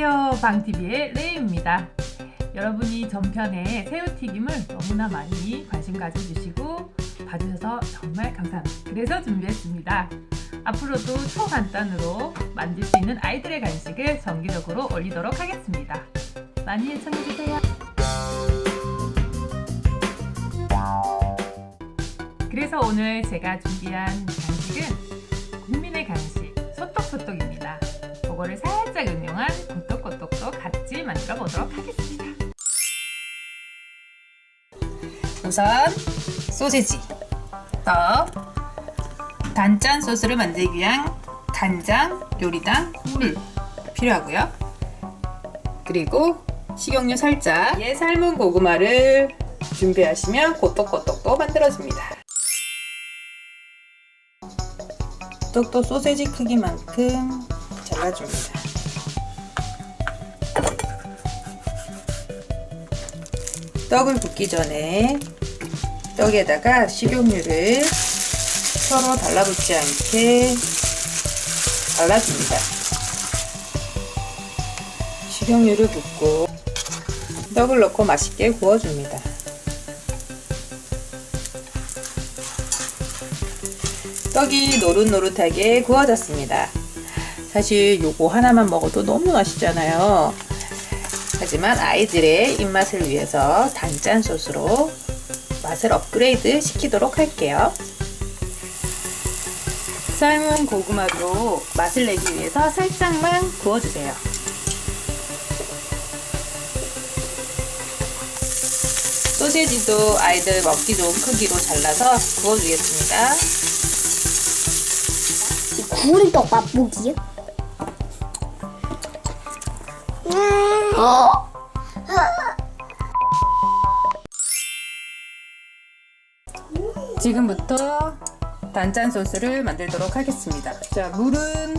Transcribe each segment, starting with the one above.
안녕하세요. 방TV의 레이입니다. 여러분이 전편에 새우튀김을 너무나 많이 관심 가져주시고 봐주셔서 정말 감사합니다. 그래서 준비했습니다. 앞으로도 초간단으로 만들 수 있는 아이들의 간식을 정기적으로 올리도록 하겠습니다. 많이 애청해주세요. 그래서 오늘 제가 준비한 간식은 국민의 간식 소떡소떡입니다. 그거를 살 만들어 보도록 하겠습니다. 우선 소세지, 떡, 단짠 소스를 만들기 위한 간장, 요리당, 물 필요하고요. 그리고 식용유 살짝, 예 삶은 고구마를 준비하시면 고떡고떡도 만들어집니다. 떡도 소세지 크기만큼 잘라줍니다. 떡을 붓기 전에 떡에다가 식용유를 서로 달라붙지 않게 발라줍니다. 식용유를 붓고 떡을 넣고 맛있게 구워줍니다. 떡이 노릇노릇하게 구워졌습니다. 사실 요거 하나만 먹어도 너무 맛있잖아요. 하지만 아이들의 입맛을 위해서 단짠 소스로 맛을 업그레이드 시키도록 할게요. 삶은 고구마로 맛을 내기 위해서 살짝만 구워주세요. 소세지도 아이들 먹기 좋은 크기로 잘라서 구워주겠습니다. 구운 떡 맛보기요? 어. 지금부터 단짠 소스를 만들도록 하겠습니다. 자, 물은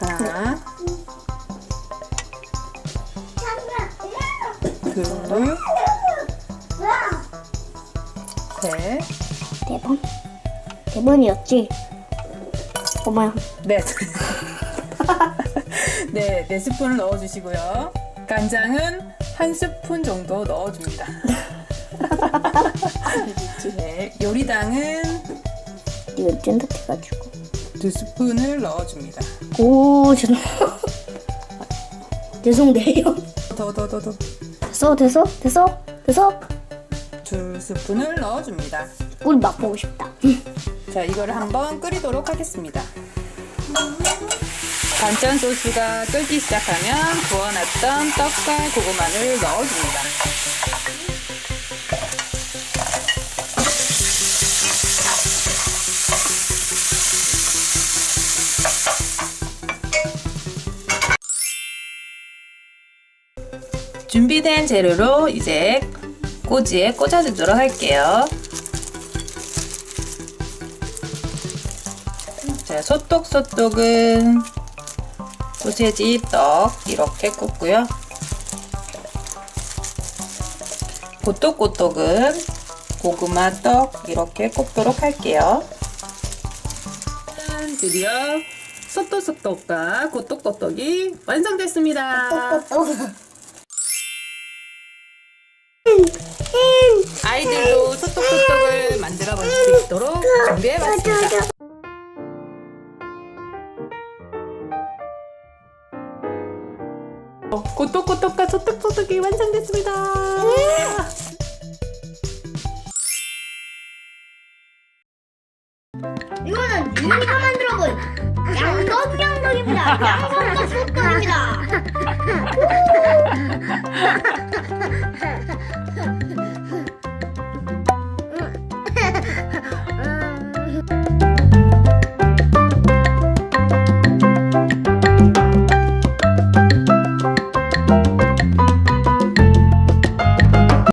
하나, 둘, 셋, 대본? 대본이었지? 어머야 넷. 네, 네 스푼을 넣어주시고요. 간장은 한 스푼 정도 넣어줍니다. 네, 요리당은 이거 쫀득해가지고 두 스푼을 넣어줍니다. 오 죄송 죄송해요 더, 더, 더, 더. 됐어 됐어 됐어 됐어 두 스푼을 넣어줍니다. 꿀 맛보고 싶다 자, 이거를 한번 끓이도록 하겠습니다. 반찬 소스가 끓기 시작하면 구워놨던 떡과 고구마를 넣어줍니다. 준비된 재료로 이제 꼬지에 꽂아주도록 할게요. 자, 소떡소떡은 소세지 떡 이렇게 꽂고요. 고떡고떡은 고구마 떡 이렇게 꽂도록 할게요. 짠, 드디어 소떡소떡과 고떡고떡이 완성됐습니다. 아이들도 소떡소떡을 만들어 볼 수 있도록 준비해봤습니다. 꼬똑꼬똑과 소떡소떡이 완성됐습니다. 이거는 유미가 만들어본 양덕 양덕입니다. 양덕과 소떡입니다.